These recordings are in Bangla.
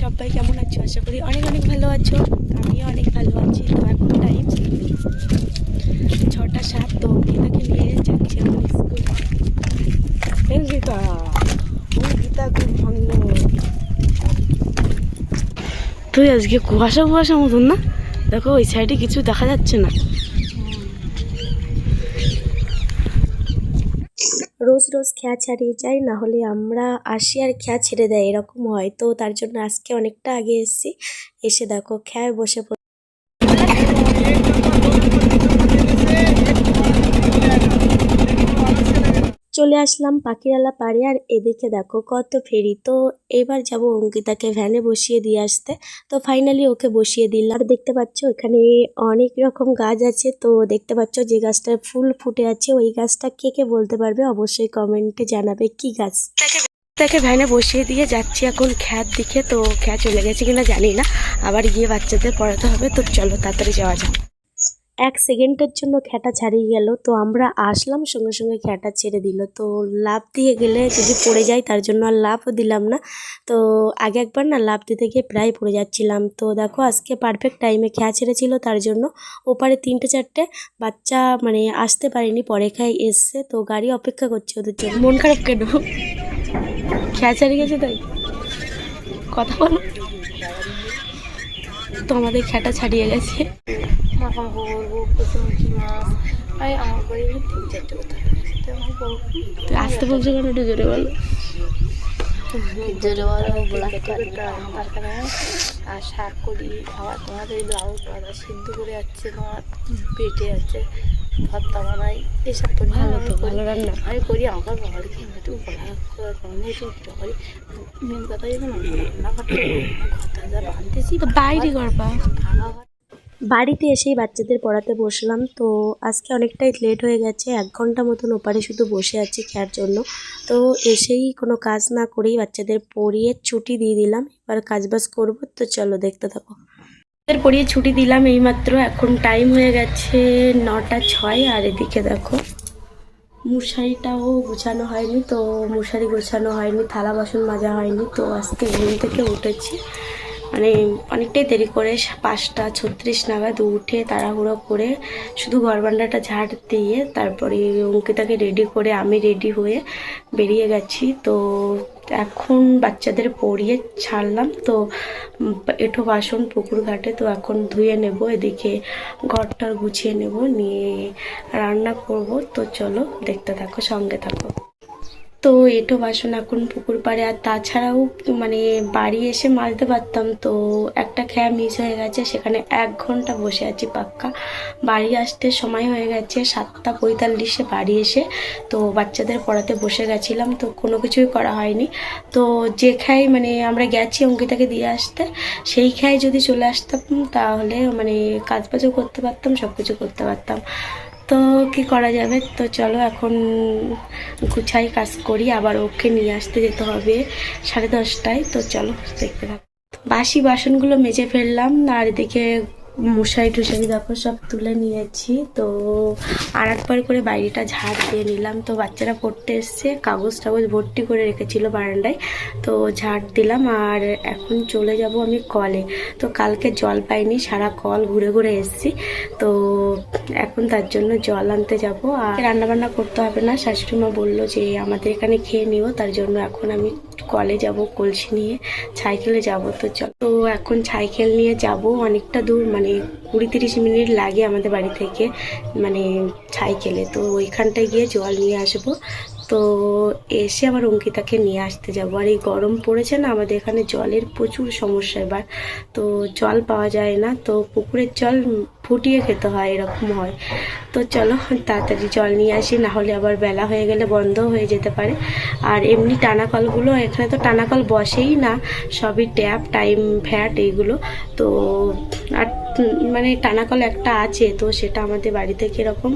সবাই কেমন আছো? আশা করি অনেক অনেক ভালো আছো। আমিও অনেক ভালো আছি। তো এখন টাইম ছটা সাত তো অঙ্কিতাকে নিয়ে যাচ্ছি আমার স্কুল অঙ্কিতা খুব তুই আজকে কুয়াশা কুয়াশা মতন না? দেখো ওই সাইডে কিছু দেখা যাচ্ছে না। রোজ রোজ খেয়া ছাড়িয়ে যাই না হলে আমরা আসি আর খেয়া ছেড়ে দেয়, এরকম হয়। তো তার জন্য আজকে অনেকটা আগে এসেছি। এসে দেখো, খেয়ায় বসে চলে আসলাম পাখিরালা পাড়ে। আর এদিকে দেখো কত ফেরি। তো এবার যাব অঙ্কিতাকে ভ্যানে বসিয়ে দিয়ে আসতে। তো ফাইনালি ওকে বসিয়ে দিলাম। আর দেখতে পাচ্ছ এখানে অনেক রকম গাছ আছে। তো দেখতে পাচ্ছ যে গাছটার ফুল ফুটে আছে। ওই গাছটা কে কে বলতে পারবে অবশ্যই কমেন্টে জানাবে কি গাছ। তাকে ভ্যানে বসিয়ে দিয়ে যাচ্ছি এখন খ্যাত দিকে। তো খ্যা চলে গেছে কিনা জানি না। আবার গিয়ে বাচ্চাদের পড়াতে হবে। তো চলো তাড়াতাড়ি যাওয়া যাক। এক সেকেন্ডের জন্য খ্যাটা ছাড়িয়ে গেল, তো আমরা আসলাম, সঙ্গে সঙ্গে খ্যাটা ছেড়ে দিল। তো লাভ দিয়ে গেলে যদি পড়ে যায়, তার জন্য আর লাভও দিলাম না। তো আগে একবার না লাভ দিতে গিয়ে প্রায় পড়ে যাচ্ছিলাম। তো দেখো, আজকে পারফেক্ট টাইমে খেয়া ছেড়েছিল, তার জন্য ওপারে তিনটে চারটে বাচ্চা মানে আসতে পারেনি, পরে খাই এসছে। তো গাড়ি অপেক্ষা করছে ওদের জন্য। মন খারাপ কেন? খেয়া ছেড়ে গেছে তাই? কথা বলো। তো আমাদের খেটা ছাড়িয়ে গেছে। মাছ? আর আমার বাড়ি তিন চারটে কথা আসতে বলছো কেন একটু জোরে বলো। জোরে বলো আর শাক করি আবার তোমাদের লাউ সিদ্ধ করে যাচ্ছে তোমার পেটে যাচ্ছে ভর্তা বানাই এসব করি ভালো তো, ভালো রান্না। আমি করি আমার বাবার কি একটু করি। মেন কথা রান্না করতে ঘরটা যা বাঁধতেছি তো বাইরে করবা বাড়িতে এসেই বাচ্চাদের পড়াতে বসলাম তো আজকে অনেকটাই লেট হয়ে গেছে এক ঘণ্টা মতন ওপারে শুধু বসে আছি খেয়ার জন্য। তো এসেই কোনো কাজ না করেই বাচ্চাদের পড়িয়ে ছুটি দিয়ে দিলাম এবার কাজ বাজ করব তো চলো দেখতে থাকো। বাচ্চাদের পড়িয়ে ছুটি দিলাম এইমাত্র, এখন টাইম হয়ে গেছে নটা ছয়, আর এদিকে দেখো মশারিটাও গোছানো হয়নি, তো মশারি গোছানো হয়নি, থালা বাসন মাজা হয়নি, তো আজকে ঘুম থেকে উঠেছি। মানে অনেকটাই দেরি করে পাঁচটা ছত্রিশ নাগাদ উঠে তাড়াহুড়ো করে শুধু ঘরবান্ডাটা ঝাড় দিয়ে তারপরে অঙ্কিতাকে রেডি করে আমি রেডি হয়ে বেরিয়ে গেছি। তো এখন বাচ্চাদের পড়িয়ে ছাড়লাম। তো এঁঠো বাসন পুকুর ঘাটে তো এখন ধুয়ে নেব, এদিকে ঘরটার গুছিয়ে নেব, নিয়ে রান্না করব। তো চলো দেখতে থাকো, সঙ্গে থাকো। তো এঁটো বাসন এখন পুকুর পাড়ে, আর তাছাড়াও মানে বাড়ি এসে মাজতে পারতাম, তো একটা খেয়া মিস হয়ে গেছে, সেখানে এক ঘণ্টা বসে আছি পাক্কা। বাড়ি আসতে সময় হয়ে গেছে সাতটা পঁয়তাল্লিশে বাড়ি এসে, তো বাচ্চাদের পড়াতে বসে গেছিলাম, তো কোনো কিছুই করা হয়নি। তো যে খাই মানে আমরা গেছি অঙ্কিতাকে দিয়ে আসতে, সেই খাই যদি চলে আসতাম, তাহলে মানে কাজ বাজও করতে পারতাম সব কিছু করতে পারতাম। তো কি করা যাবে? তো চলো এখন গুছাই কাজ করি, আবার ওকে নিয়ে আসতে যেতে হবে সাড়ে দশটায়। তো চলো দেখতে বাসি বাসনগুলো মেজে ফেললাম, আর এদিকে মশারি টুসারি দেখো সব তুলে নিয়েছি। তো আর একবার করে বাইরেটা ঝাড় দিয়ে নিলাম। তো বাচ্চারা পড়তে এসছে, কাগজ টাগজ ভর্তি করে রেখেছিল বারান্দায়। তো ঝাড় দিলাম আর এখন চলে যাব আমি কলে। তো কালকে জল পাইনি, সারা কল ঘুরে ঘুরে এসেছি। তো এখন তার জন্য জল আনতে যাব। আর রান্না বান্না করতে হবে না শাশুড়ি মা বলল যে আমাদের এখানে খেয়ে নিও, তার জন্য এখন আমি কলে যাব কলসি নিয়ে সাইকেলে যাব। তো চল। তো এখন সাইকেল নিয়ে যাব, অনেকটা দূর মানে কুড়ি তিরিশ মিনিট লাগে আমাদের বাড়ি থেকে মানে সাইকেলে তো ওইখানটায় গিয়ে জল নিয়ে আসব। তো এসে আবার অঙ্কিতাকে নিয়ে আসতে যাব। আর এই গরম পড়েছে না, আমাদের এখানে জলের প্রচুর সমস্যা এবার। তো জল পাওয়া যায় না, তো পুকুরের জল ফুটিয়ে খেতে হয়, এরকম হয়। তো চলো, তাড়াতাড়ি জল নিয়ে আসি, না হলে আবার বেলা হয়ে গেলে বন্ধ হয়ে যেতে পারে। আর এমনি টানা কলগুলো এখানে তো টানা কল বসেই না, সবই ট্যাপ, টাইম, ফ্যাট, এইগুলো। তো আর মানে টানা কল একটা আছে তো সেটা আমাদের বাড়ি থেকে এরকম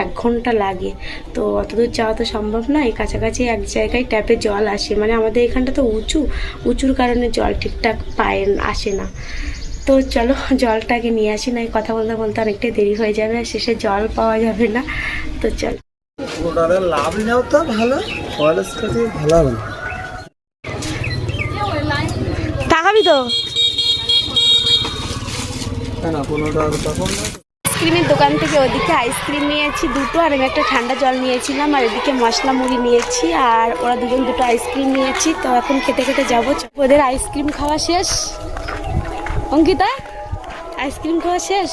এক ঘণ্টা লাগে। তো অতদূর যাওয়া তো সম্ভব না এই কাছাকাছি এক জায়গায় ট্যাপে জল আসে। মানে আমাদের এখানটা তো উঁচু উঁচুর কারণে জল ঠিকঠাক পায় আসে না। তো চলো জলটাকে নিয়ে আসি না এই কথা বলতে বলতে অনেকটাই দেরি হয়ে যাবে আর শেষে জল পাওয়া যাবে না। তো চলো। লাভ তো ভালো তাকাবি তো? আইসক্রিমের দোকান থেকে ওদিকে আইসক্রিম নিয়েছি দুটো, আর আমি একটা ঠান্ডা জল নিয়েছিলাম, আর এদিকে মশলা মুড়ি নিয়েছি, আর ওরা দুজন দুটো আইসক্রিম নিয়েছি, তো এখন খেতে খেতে যাব। ওদের আইসক্রিম খাওয়া শেষ। অঙ্কিতা, আইসক্রিম খাওয়া শেষ?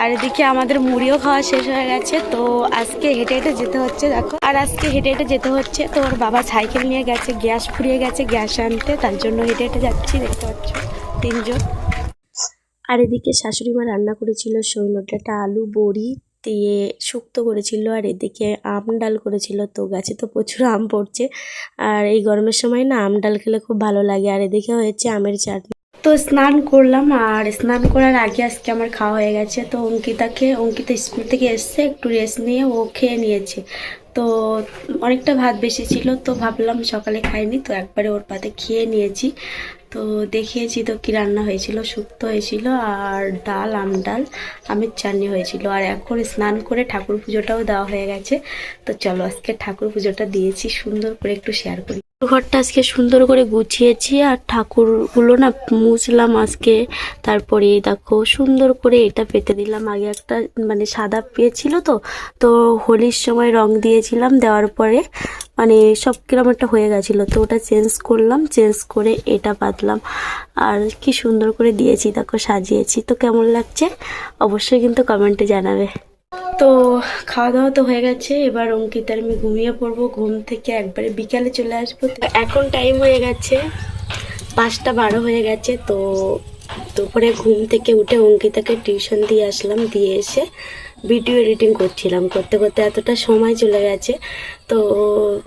আর এদিকে আমাদের মুড়িও খাওয়া শেষ হয়ে গেছে, তো আজকে হেঁটে হেঁটে যেতে হচ্ছে, দেখো। আর আজকে হেঁটে হেঁটে যেতে হচ্ছে, তো ওর বাবা সাইকেল নিয়ে গেছে, গ্যাস ফুরিয়ে গেছে, গ্যাস আনতে, তার জন্য হেঁটে হেঁটে যাচ্ছি, দেখতে পাচ্ছ, তিনজন। আর এদিকে শাশুড়ি মা রান্না করেছিল সৈন্য ডাঁটা আলু, বড়ি দিয়ে শুক্তো করেছিল আর এদিকে আম ডাল করেছিল। তো গাছে তো প্রচুর আম পড়ছে। আর এই গরমের সময় না আম ডাল খেলে খুব ভালো লাগে। আর এদিকে হয়েছে আমের চাটনি। তো স্নান করলাম আর স্নান করার আগে আজকে আমার খাওয়া হয়ে গেছে। তো অঙ্কিতাকে, অঙ্কিতা স্কুল থেকে এসছে, একটু রেস্ট নিয়ে ও খেয়ে নিয়েছে। তো অনেকটা ভাত বেশি ছিল, তো ভাবলাম সকালে খাইনি। তো একবারে ওর পাতে খেয়ে নিয়েছি। তো দেখিয়েছি তো কি রান্না হয়েছিল, শুক্তো হয়েছিল আর ডাল, আম ডাল, আমের চাটনি হয়েছিল। আর এখন স্নান করে ঠাকুর পুজোটাও দেওয়া হয়ে গেছে। তো চলো আজকে ঠাকুর পুজোটা দিয়েছি, সুন্দর করে একটু শেয়ার করি। ঘরটা আজকে সুন্দর করে গুছিয়েছি আর ঠাকুরগুলো না মুছলাম আজকে। তারপরে দেখো সুন্দর করে এটা পেতে দিলাম। আগে একটা মানে সাদা পেয়েছিল তো তো হোলির সময় রং দিয়েছিলাম, দেওয়ার পরে মানে সব কিরম একটা হয়ে গেছিল। তো ওটা চেঞ্জ করলাম, চেঞ্জ করে এটা পাতলাম আর কি সুন্দর করে দিয়েছি, দেখো সাজিয়েছি। তো কেমন লাগছে? অবশ্যই কিন্তু কমেন্টে জানাবে। তো খাওয়া দাওয়া তো হয়ে গেছে, এবার অঙ্কিতার আমি ঘুমিয়ে পড়ব, ঘুম থেকে একবারে বিকালে চলে আসব। তো এখন টাইম হয়ে গেছে, পাঁচটা বারো হয়ে গেছে, তো দুপুরে ঘুম থেকে উঠে অঙ্কিতাকে টিউশন দিয়ে আসলাম, দিয়ে এসে ভিডিও এডিটিং করছিলাম। করতে করতে এতটা সময় চলে গেছে, তো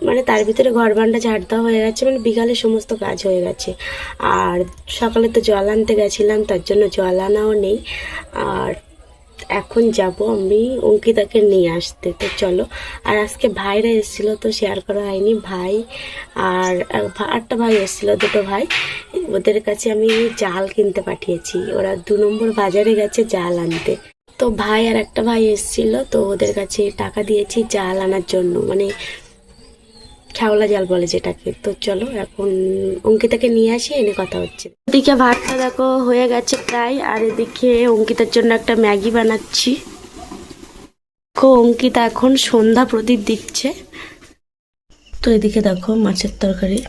মানে তার ভিতরে ঘর বান্ডা ঝাড় দেওয়া হয়ে গেছে মানে বিকালে সমস্ত কাজ হয়ে গেছে। আর সকালে তো জল আনতে গেছিলাম, তার জন্য জল আনাও নেই। আর এখন যাব আমি অঙ্কিতাকে নিয়ে আসতে। তো চলো, আর আজকে ভাইরা এসেছিল তো শেয়ার করা হয়নি, ভাই আর আটটা ভাই এসেছিল, দুটো ভাই। ওদের কাছে আমি জাল কিনতে পাঠিয়েছি, ওরা দু নম্বর বাজারে গেছে জাল আনতে। তো ভাই আর একটা ভাই এসেছিল, তো ওদের কাছে টাকা দিয়েছি জাল আনার জন্য। মানে খেওলা জাল বলে যেটাকে। তো চলো, এখন অঙ্কিতাকে নিয়ে আসি, এনে কথা হচ্ছে। এদিকে ভাতটা দেখো, হয়ে গেছে প্রায়, আর এদিকে অঙ্কিতার জন্য একটা ম্যাগি বানাচ্ছি। অঙ্কিতা এখন সন্ধ্যা প্রদীপ দিচ্ছে। তো এদিকে দেখো, মাছের তরকারি।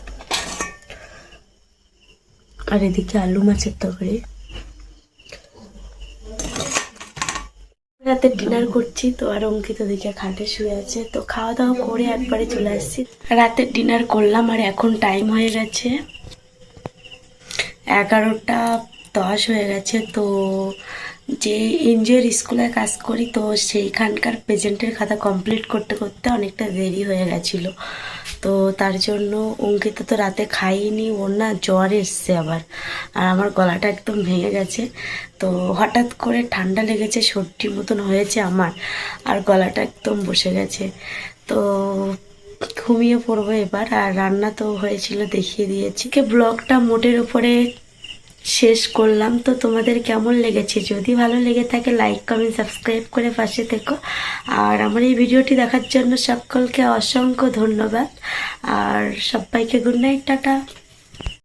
আর এদিকে আলু মাছের তরকারি। রাতে ডিনার করছি, তো আর অঙ্কিত দিকে খাটে শুয়ে আছে। তো খাওয়া দাওয়া করে একবারে চলে আসছি। রাতে ডিনার করলাম আর এখন টাইম হয়ে গেছে এগারোটা দশ হয়ে গেছে। তো যে এনজিওর স্কুলে কাজ করি, তো সেইখানকার প্রেজেন্টের খাতা কমপ্লিট করতে করতে অনেকটা দেরি হয়ে গেছিল। তো তার জন্য অঙ্কিতা তো রাতে খাইনি, ওর না জ্বর এসছে আবার। আর আমার গলাটা একদম ভেঙে গেছে। তো হঠাৎ করে ঠান্ডা লেগেছে সর্দির মতন হয়েছে আমার, আর গলাটা একদম বসে গেছে। তো ঘুমিয়ে পড়ব এবার, আর রান্না তো হয়েছিল দেখিয়ে দিয়েছি। ব্লগটা মোটের উপরে শেষ করলাম। তো তোমাদের কেমন লেগেছে? যদি ভালো লেগে থাকে লাইক কমেন্ট সাবস্ক্রাইব করে পাশে থেকো। আর আমার এই ভিডিওটি দেখার জন্য সকলকে অসংখ্য ধন্যবাদ। আর সবাইকে গুড নাইট টাটা।